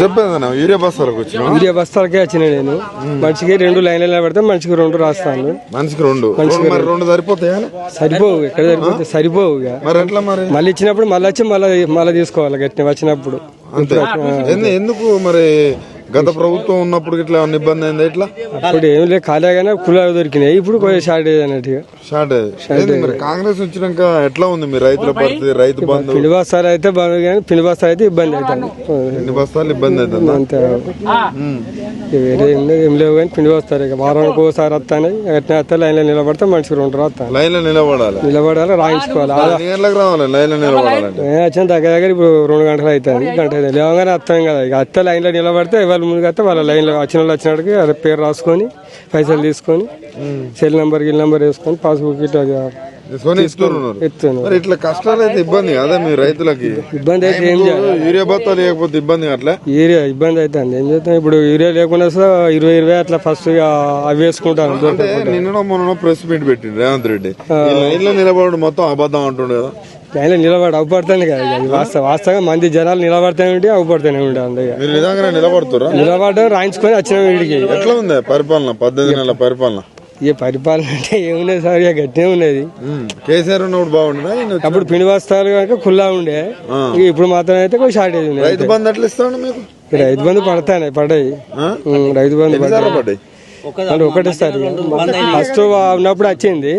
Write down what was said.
చెప్పేదన్నా urea బస్తాలకు వచ్చిన? Urea బస్తాలకే వచ్చిన నేను. మనిషికి రెండు లైన్లు నిలబడితే మనిషికి రెండు రాస్తాను. మనిషికి రెండు. రెండు సరిపోతాయా? సరిపోవు ఎక్కడ సరిపోతే సరిపోవు మరి ఎట్లా మరి? మళ్ళీ ఇచ్చినప్పుడు మళ్ళీ వచ్చి మళ్ళీ మళ్ళీ తీసుకోవాలి గట్టి వచ్చినప్పుడు. ఎందుకు మరి గత ప్రభుత్వం ఉన్నప్పుడు ఇట్లా ఏమన్నా ఇబ్బంది అయిందా ఇట్లా? అప్పుడు ఏం లేదు ఖాళీగానే కులాలు దొరికినాయి. ఇప్పుడు కొంచెం షార్టేజ్ అన్నట్టుగా. మరి కాంగ్రెస్ వచ్చినాక ఎట్లా ఉంది మీ రైతుల పరిస్థితి రైతు బంధు పిండి బస్తాలు అయితే బాగా కానీ పిండి బస్తాలు అయితే ఇబ్బంది అవుతుంది. ఎన్ని బస్తాలు ఇబ్బంది అవుతుంది? అంతే. ఇక వేరే ఏం లేదు ఏం లేవు కానీ పిండి బస్తాలు ఇక వారానికి ఒకసారి వస్తాయి ఎట్లా వస్తే లైన్లో నిలబడితే మనిషికి రెండు రాస్తాను లైన్లో నిలబడాలి. నిలబడాలి రాయించుకోవాలి. ఆదా ఎన్ని గంటలకు రావాలి లైన్లో నిలబడాలంటే. ఏ వచ్చిన దగ్గర దగ్గర ఇప్పుడు రెండు గంటలు అవుతుంది గంట లేవగానే వస్తాం కదా ఇక అత్త లైన్లో నిలబడితే ముందుకు వస్తే వాళ్ళ లైన్లో వచ్చిన వాళ్ళు వచ్చినట్టుకి వాళ్ళ పేరు రాసుకొని పైసలు తీసుకొని సెల్ నెంబర్ గిల్ నెంబర్ వేసుకొని పాస్బుక్ ఇట్లా ఇస్తున్నారు. ఇట్లా కష్టాలు అయితే ఇబ్బంది కదా మీ రైతులకి? ఇబ్బంది అయితే ఏం చేయాలి? యూరియా బత్తా లేకపోతే ఇబ్బంది అట్లా యూరియా ఇబ్బంది అవుతుంది. ఏం చేస్తాం? ఇప్పుడు యూరియా లేకుండా ఇరవై ఇరవై అట్లా ఫస్ట్ అవి వేసుకుంటాను నిన్న మొన్న ప్రెస్ మీట్ పెట్టిండు రేవంత్ రెడ్డి. లైన్లో నిలబడి మొత్తం అబద్ధం అంటుండే కదా. ఆయన నిలబడి అవుపడతాను కదా ఇక. వాస్తవ వాస్తవంగా మంది జనాలు నిలబడతానే ఉంటే ఉండే అందుకే మీరు నిజంగానే నిలబడుతురా నిలబడడం రాయించుకొని వచ్చిన వీడికి ఎట్లా ఉంది పరిపాలన పద్దెనిమిది నెలల పరిపాలన ఇక పరిపాలన అంటే ఏమున్నది సార్ ఇక గట్టినే ఉన్నది ఉమ్. కేసీఆర్ ఉన్నప్పుడు బాగుండదా ఈయన వచ్చి- అప్పుడు పిండి బస్తాలు కనుక ఖుల్లా ఉండే ఇక ఇప్పుడు మాత్రం అయితే కొంచెం షార్టేజ్ ఉంది రైతు బంధు ఎట్లా ఇస్తాడు మీకు ఇక రైతు బంధు పడతాయి పడ్డాయి ఆ? ఉం, రైతు బంధు ఎన్నిసార్లు పడ్డాయి పడ్డాయి అంటే ఒకటేసారి ఫస్ట్ ఉన్నప్పుడు వచ్చింది